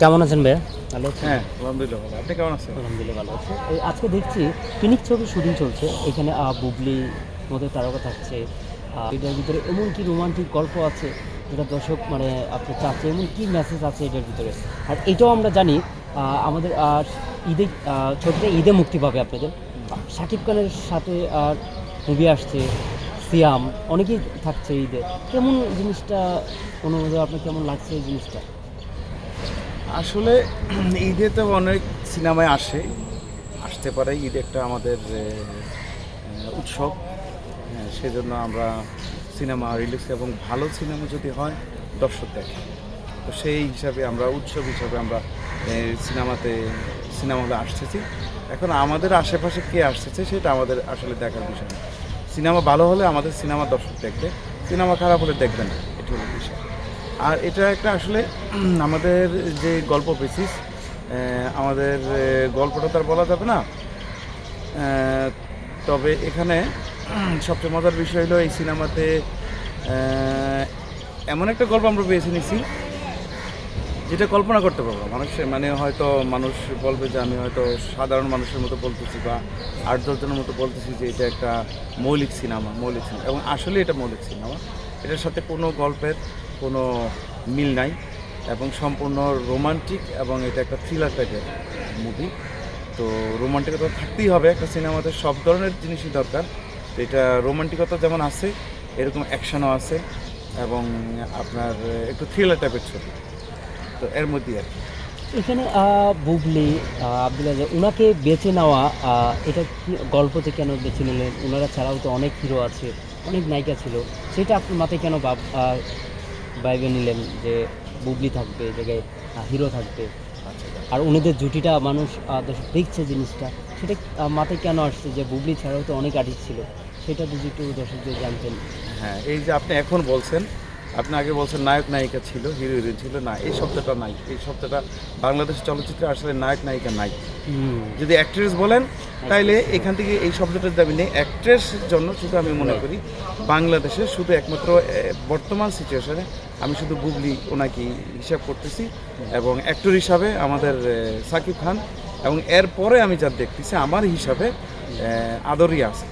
কেমন আছেন ভাইয়া? ভালো হ্যাঁ আলহামদুলিল্লাহ ভালো। আপনি কেমন আছেন? আলহামদুলিল্লাহ ভালো আছে। এই আজকে দেখছি পিনিক ছবির শুটিং চলছে। এখানে বুবলি মধ্যে তারকা থাকছে। এটার ভিতরে এমন কি রোমান্টিক গল্প আছে যেটা দর্শক মানে আপনি চাচ্ছে? এমন কি মেসেজ আছে এটার ভিতরে? আর এটাও আমরা জানি আমাদের আহ, ঈদে ছবিটা ঈদে মুক্তি পাবে আপনাদের। শাকিব খানের সাথে আর মুভি আসছে সিয়াম অনেকেই থাকছে ঈদে। কেমন জিনিসটা অনুভূতি আপনার কেমন লাগছে এই জিনিসটা? আসলে ঈদে তো অনেক সিনেমায় আসে, আসতে পারে। ঈদ একটা আমাদের উৎসব। সেজন্য আমরা সিনেমা রিলিজ এবং ভালো সিনেমা যদি হয়, দর্শক দেখে। তো সেই হিসাবে আমরা, উৎসব হিসাবে আমরা সিনেমাতে, সিনেমা হলে আসতেছি। এখন আমাদের আশেপাশে কে আসতেছে, সেটা আমাদের আসলে দেখার বিষয় সিনেমা ভালো হলে আমাদের সিনেমা দর্শক দেখবে, সিনেমা খারাপ হলে দেখবে না। এটি হলো বিষয়। আর এটা একটা আসলে আমাদের যে গল্প বেসিস আমাদের গল্পটা তার বলা যাবে না। তবে এখানে সবচেয়ে মজার বিষয় হলো এই সিনেমাতে এমন একটা গল্প আমরা পেয়েছি নিছি যেটা কল্পনা করতে পারব। না। মানুষ মানে হয়তো মানুষ বলবে যে আমি হয়তো সাধারণ মানুষের মতো বলতেছি বা আট দশজনের মতো বলতেছি যে এটা একটা মৌলিক সিনেমা মৌলিক সিনেমা। এবং আসলে এটা মৌলিক সিনেমা। এটার সাথে কোনো গল্পের কোনো মিল নাই এবং সম্পূর্ণ রোমান্টিক এবং এটা একটা থ্রিলার টাইপের মুভি তো রোমান্টিকতা থাকতেই হবে, একটা সিনেমাতে সব ধরনের জিনিসই দরকার। তো এটা রোমান্টিকতা যেমন আছে, এরকম অ্যাকশনও আছে এবং আপনার একটু থ্রিলার টাইপের ছবি। তো এর মধ্যে আর কি। এখানে বুবলি আব্দুল ওনাকে বেছে নেওয়া এটা কি গল্পতে কেন বেছে নিলেন? ওনারা ছাড়াও তো অনেক হিরো আছে, অনেক নায়িকা ছিল। সেটা আপনার মাথায় কেন ভাব ভাইবে নিলেন যে বুবলি থাকবে জায়গায় হিরো থাকবে। আচ্ছা আর ওনাদের জুটিটা মানুষ দেখছে জিনিসটা। সেটা মাথায় কেন আসছে যে বুবলি ছাড়াও তো অনেক আর্টিস্ট ছিল? সেটা যদি একটু দর্শকদের জানতেন। হ্যাঁ এই যে আপনি এখন বলছেন আপনি আগে বলছেন নায়ক নায়িকা ছিল হিরো হিরোইন ছিল না এই শব্দটা নাই। এই শব্দটা বাংলাদেশ চলচ্চিত্রে আসলে নায়ক নায়িকা নাই। যদি অ্যাক্ট্রেস বলেন তাইলে এখান থেকে এই শব্দটার দাবি নেই। অ্যাক্ট্রেসের জন্য শুধু আমি মনে করি বাংলাদেশে শুধু একমাত্র বর্তমান সিচুয়েশনে আমি শুধু বুবলি ওনাকে হিসাব করতেছি এবং অ্যাক্টর হিসাবে আমাদের সাকিব খান এবং এরপরে আমি যা দেখতেছি আমার হিসাবে আদরই আছে।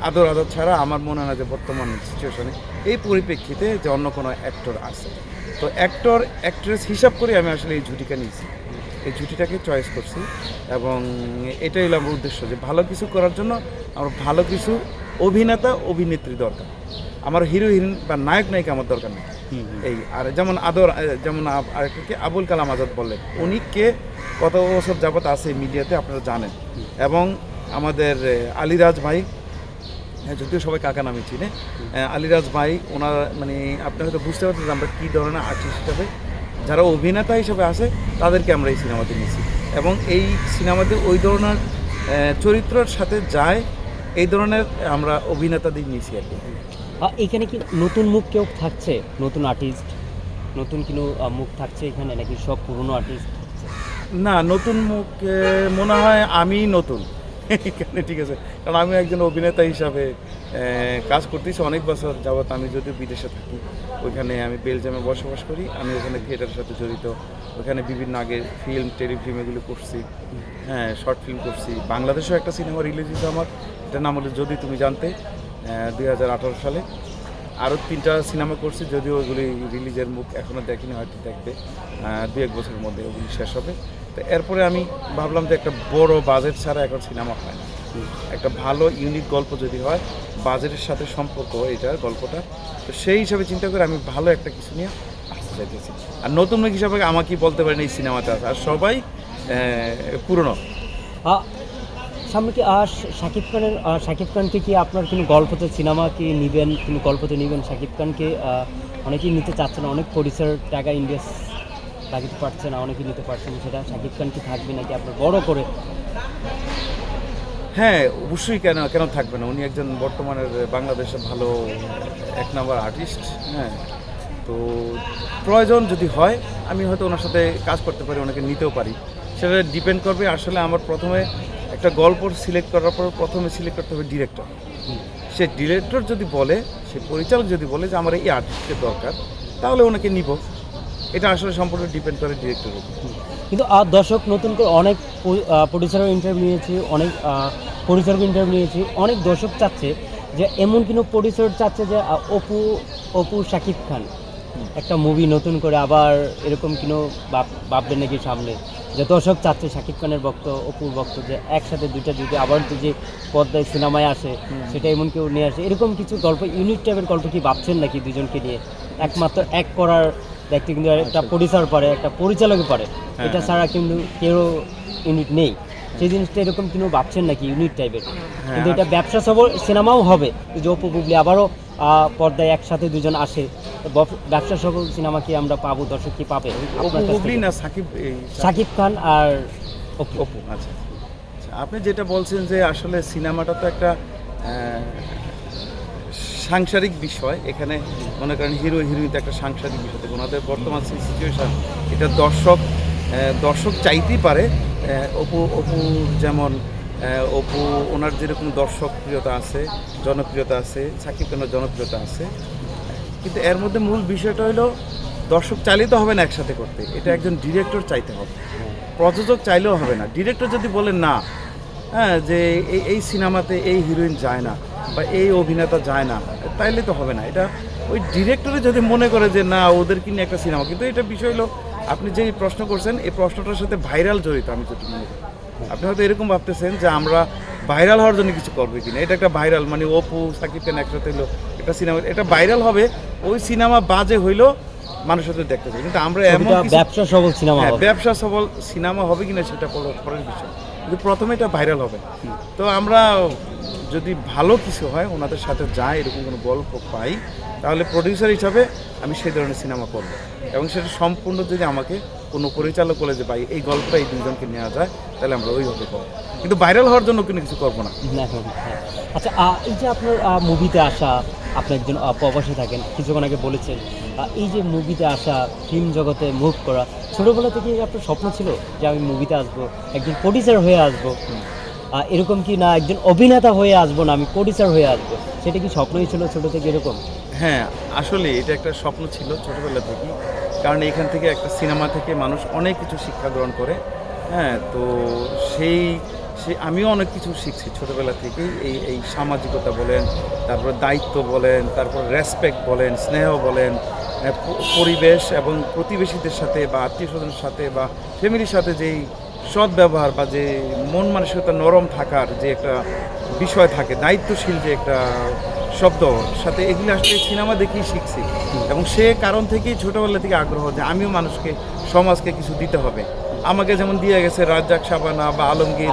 আদর আদর ছাড়া আমার মনে হয় না যে বর্তমান সিচুয়েশনে এই পরিপ্রেক্ষিতে যে অন্য কোনো অ্যাক্টর আছে। তো অ্যাক্টর অ্যাক্ট্রেস হিসাব করে আমি আসলে এই ঝুটিটা নিয়েছি। এই জুটিটাকে চয়েস করছি এবং এটাই হলো আমার উদ্দেশ্য যে ভালো কিছু করার জন্য আমার ভালো কিছু অভিনেতা অভিনেত্রী দরকার। আমার হিরো হিরোইন বা নায়ক নায়িকা আমার দরকার নেই। এই আর যেমন আদর যেমন আব- আরেকটা কি আবুল কালাম আজাদ বললেন উনি কে কত বছর যাবত আছে মিডিয়াতে আপনারা জানেন। এবং আমাদের আলিরাজ ভাই হ্যাঁ যদিও সবাই কাকা নামে চিনে। আলিরাজ ভাই ওনার মানে আপনি হয়তো বুঝতে পারছেন যে আমরা কী ধরনের আর্টিস্ট হিসাবে যারা অভিনেতা হিসেবে আছে তাদেরকে আমরা এই সিনেমাতে নিয়েছি। এবং এই সিনেমাতে ওই ধরনের চরিত্রের সাথে যায় এই ধরনের আমরা অভিনেতাদের নিয়েছি আর কি। এখানে কি নতুন মুখ কেউ থাকছে? নতুন আর্টিস্ট নতুন কোনো মুখ থাকছে এখানে নাকি সব পুরনো আর্টিস্ট না নতুন মুখ মনে হয় আমি নতুন। এখানে, ঠিক আছে। কারণ আমি একজন অভিনেতা হিসাবে কাজ করতেছি অনেক বছর যাবত আমি যদিও বিদেশে থাকি, ওইখানে আমি বেলজিয়ামে বসবাস করি। আমি ওখানে থিয়েটারের সাথে জড়িত। ওখানে বিভিন্ন আগে ফিল্ম টেলিফিল্ম এগুলো করছি। হ্যাঁ শর্ট ফিল্ম করছি। বাংলাদেশেও একটা সিনেমা রিলিজ হয়েছে আমার। এটার নাম হলো যদি তুমি জানতে দুই হাজার আঠারো সালে। আরও তিনটা সিনেমা করছি, যদিও ওগুলি রিলিজের মুখ এখনও দেখিনি, হয়তো দেখবে। দু এক বছরের মধ্যে ওগুলি শেষ হবে। তো এরপরে আমি ভাবলাম যে একটা বড় বাজেট ছাড়া এখন সিনেমা হয় না। একটা ভালো ইউনিক গল্প যদি হয় বাজেটের সাথে সম্পর্ক এটার গল্পটা তো সেই হিসাবে চিন্তা করে আমি ভালো একটা কিছু নিয়ে আসতে চাইতেছি। আর নতুন মুখ হিসাবে আমাকে বলতে পারেন এই সিনেমাতে আছে। আর সবাই পুরনো। সামনে কি আহ, শাকিব খানের শাকিব খানকে কি আপনার কোনো গল্পতে সিনেমা কি নেবেন কোনো গল্পতে নেবেন? শাকিব খানকে অনেকেই নিতে চাচ্ছে না অনেক পরিসর টাকা ইনভেস্ট লাগাতে পারছে না, অনেকেই নিতে পারছে না, সেটা শাকিব খান কি থাকবে নাকি আপনার বড় করে? হ্যাঁ অবশ্যই কেন কেন থাকবে না? উনি একজন বর্তমানের বাংলাদেশের ভালো এক নম্বর আর্টিস্ট হ্যাঁ। তো প্রয়োজন যদি হয়, আমি হয়তো ওনার সাথে কাজ করতে পারি, ওনাকে নিতেও পারি। সেটা ডিপেন্ড করবে, আসলে আমার প্রথমে একটা গল্প সিলেক্ট করার পর প্রথমে সিলেক্ট করতে হবে ডিরেক্টর সে ডিরেক্টর যদি বলে, সে পরিচালক যদি বলে যে আমার এই আর্টিস্টের দরকার, তাহলে ওনাকে নিব। এটা আসলে সম্পূর্ণ ডিপেন্ড করে ডিরেক্টরের উপর। কিন্তু আর দর্শক নতুন করে অনেক প্রডিউসারের ইন্টারভিউ নিয়েছি অনেক পরিচালক ইন্টারভিউ নিয়েছি অনেক দর্শক চাচ্ছে যে এমন কোনো প্রডিউসার চাচ্ছে যে অপু অপু শাকিব খান একটা মুভি নতুন করে আবার এরকম কিনো ভাব ভাববেন নাকি সামনে? যে দর্শক চাচ্ছে শাকিব খানের ভক্ত অপুর ভক্ত যে একসাথে দুইটা যদি আবার যে পদ্মায় সিনেমায় আসে সেটা এমন কেউ নিয়ে আসে। এরকম কিছু গল্প ইউনিট টাইপের গল্প কি ভাবছেন নাকি দুজনকে নিয়ে? একমাত্র এক করার দেখতে কিন্তু একটা প্রডিউসার পারে একটা পরিচালক পারে। হ্যাঁ, এটা হ্যাঁ। ছাড়া কিন্তু কেউ ইউনিট নেই। সেই জিনিসটা এরকম কিন্তু ভাবছেন নাকি ইউনিট টাইপের কিন্তু এটা ব্যবসা সবল সিনেমাও হবে। যে অপু বুবলি আবারও পর্দায় একসাথে দুজন আসে। ব্যবসা সফল সিনেমা কি আমরা পাবো দর্শক কি পাবে? না সাকিব খান আর অপু আচ্ছা। আচ্ছা, আপনি যেটা বলছেন যে আসলে সিনেমাটা তো একটা সাংসারিক বিষয়। এখানে মনে করেন হিরো, হিরোইন একটা সাংসারিক বিষয়। তো ওনাদের বর্তমান সিচুয়েশান এটা দর্শক দর্শক চাইতেই পারে। অপু অপু যেমন অপু, ওনার যেরকম দর্শক প্রিয়তা আছে, জনপ্রিয়তা আছে, সাকিব খানের জনপ্রিয়তা আছে। কিন্তু এর মধ্যে মূল বিষয়টা হলো দর্শক চাইলেই তো হবে না একসাথে করতে। এটা একজন ডিরেক্টর চাইতে হবে। প্রযোজক চাইলেও হবে না। ডিরেক্টর যদি বলেন না হ্যাঁ যে এই এই সিনেমাতে এই হিরোইন যায় না বা এই অভিনেতা যায় না তাইলে তো হবে না। এটা ওই ডিরেক্টরে যদি মনে করে যে না ওদেরকে নিয়ে একটা সিনেমা কিন্তু এটা বিষয় হলো আপনি যে প্রশ্ন করছেন এই প্রশ্নটার সাথে ভাইরাল জড়িত আমি যদি মনে করি। আপনি হয়তো এরকম ভাবতেছেন যে আমরা ভাইরাল হওয়ার জন্য কিছু করবে কিনা? এটা একটা ভাইরাল মানে অপু সাকিব খান একসাথে হলো একটা সিনেমা এটা ভাইরাল হবে ওই সিনেমা বাজে হইল মানুষ হয়তো দেখতে চাই কিন্তু আমরা এমন ব্যবসা সফল সিনেমা হ্যাঁ ব্যবসা সবল সিনেমা হবে কিনা সেটা পরে- পরের বিষয়। কিন্তু প্রথমে এটা ভাইরাল হবে। তো আমরা যদি ভালো কিছু হয় ওনাদের সাথে যায় এরকম কোনো গল্প পাই তাহলে প্রডিউসার হিসাবে আমি সেই ধরনের সিনেমা করব। এবং সেটা সম্পূর্ণ যদি আমাকে কোনো পরিচালক বলে যে ভাই এই গল্পটা এই দুজনকে নেওয়া যায় তাহলে আমরা ওইভাবে করব। কিন্তু ভাইরাল হওয়ার জন্য কোনো কিছু করব না। হ্যাঁ। আচ্ছা এই যে আপনার মুভিতে আসা আপনি একজন প্রবাসী থাকেন কিছুক্ষণ আগে বলেছেন এই যে মুভিতে আসা ফিল্ম জগতে মুভ করা ছোটোবেলা থেকে আপনার স্বপ্ন ছিল যে আমি মুভিতে আসব একজন প্রডিউসার হয়ে আসব। এরকম কি না একজন অভিনেতা হয়ে আসব না, আমি প্রডিউসার হয়ে আসব? সেটা কি স্বপ্নই ছিল ছোটো থেকে এরকম? হ্যাঁ আসলে এটা একটা স্বপ্ন ছিল ছোটোবেলা থেকে কারণ এখান থেকে একটা সিনেমা থেকে মানুষ অনেক কিছু শিক্ষা গ্রহণ করে। হ্যাঁ তো সেই, সে, আমিও অনেক কিছু শিখছি ছোটোবেলা থেকেই। এই এই সামাজিকতা বলেন, তারপর দায়িত্ব বলেন, তারপর রেসপেক্ট বলেন, স্নেহ বলেন পরিবেশ এবং প্রতিবেশীদের সাথে বা আত্মীয় স্বজনের সাথে বা ফ্যামিলির সাথে যেই সৎ ব্যবহার বা যে মন মানসিকতা নরম থাকার যে একটা বিষয় থাকে দায়িত্বশীল যে একটা শব্দ সাথে এগুলো আসলে সিনেমা দেখেই শিখছি। এবং সে কারণ থেকেই ছোটোবেলা থেকে আগ্রহ যে আমিও মানুষকে সমাজকে কিছু দিতে হবে। আমাকে যেমন দিয়ে গেছে রাজ্জাক সাবানা বা আলমগীর